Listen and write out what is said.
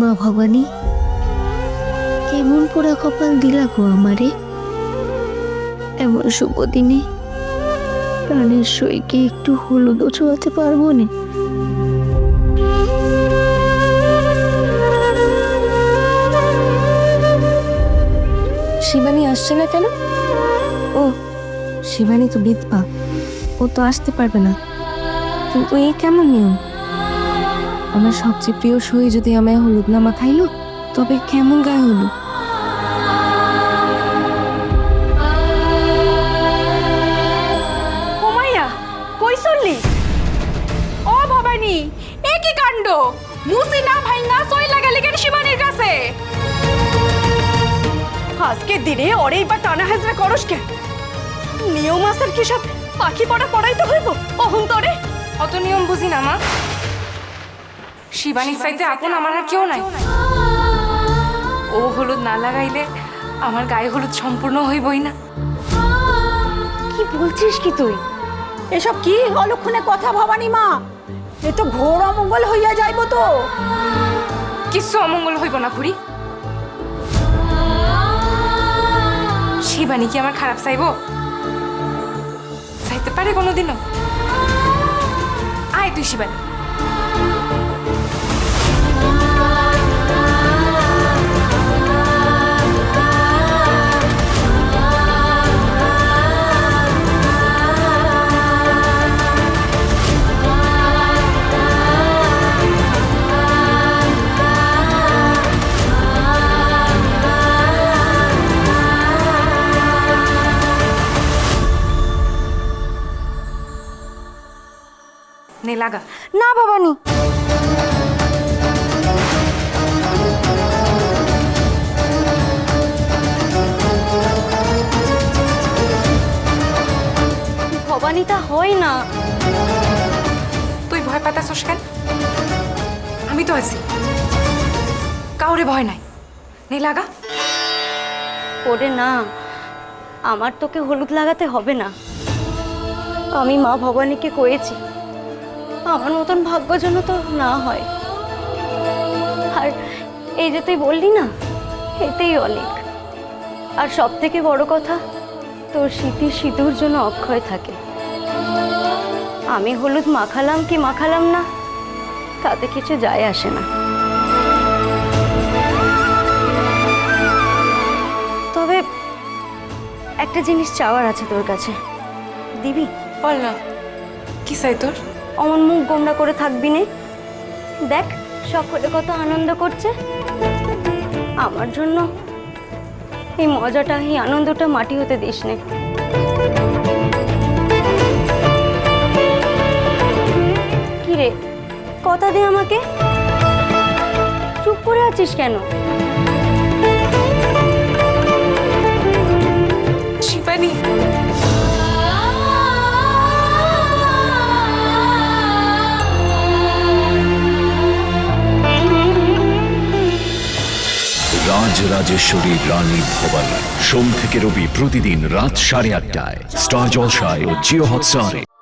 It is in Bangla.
মা ভবানী। কেমন পোড়া কপাল দিলা গো আমারে। এমন শুভ দিনে প্রাণের সইকে একটু হলুদও ছোঁয়াতে পারব না। শিবানী আসছে না কেন? ও শিবানী তো বিধবা। ও তো আসতে পারবে না। কিন্তু এই কেমন নিয়ম? আমার সবচেয়ে প্রিয় সই যদি আমায় হলুদ নামা খাইলো তবে কেমন গায়ে হলো? কি কাণ্ড? না কাছে? আজকে দিনে ওরেই বা টানা হাজরা করস কেন? নিয়ম আসার কি সব পাখি পড়া পড়াইতে হইব? অহং তরে অত নিয়ম বুঝি না, মা। শিবানীর চাইতে আপন আমার আর কেউ নাই। ও হলুদ না লাগাইলে আমার গায়ে হলুদ সম্পূর্ণ হইবই না। কি বলছিস কি তুই? এসব কি অলক্ষণে কথা ভবানী মা? এ তো ঘোর অমঙ্গল হইয়া যাইব তো। কিছু অমঙ্গল হইব না খুড়ি। শিবানী কি আমার খারাপ চাইব? চাইতে পারে কোনোদিনও। আয় তুই শিবানী। নে লাগা। না ভবানী। ভবানীটা হয় না। তুই ভয় পাতাছস কেন? আমি তো আছি। কাউরে ভয় নাই। নে লাগা। ওরে না, আমার তোকে হলুদ লাগাতে হবে না। আমি মা ভবানীকে কয়েছি। আমার মতন ভাগ্য যেন তো না হয়। আর এই যে তুই বললি না, এতেই অনেক। আর সব থেকে বড় কথা, তোর স্মৃতি সিঁদুর জন্য অক্ষয় থাকে। আমি হলুদ মাখালাম কি মাখালাম না, তাতে কিছু যায় আসে না। তবে একটা জিনিস চাওয়ার আছে তোর কাছে। দিবি? বল না। কি চাই তোর? অমন মুখ গোমরা করে থাকবি নে। দেখ, সকলে কত আনন্দ করছে। আমার জন্য এই মজাটা, এই আনন্দটা মাটি হতে দিস নে। কি রে, কথা দে আমাকে। চুপ করে আছিস কেন? শিবানী রাজরাজেশ্বরী রানী ভবানী। সোম থেকে রবি প্রতিদিন রাত সাড়ে আটটায়। স্টার জলসায় ও জিও হটস্টারে।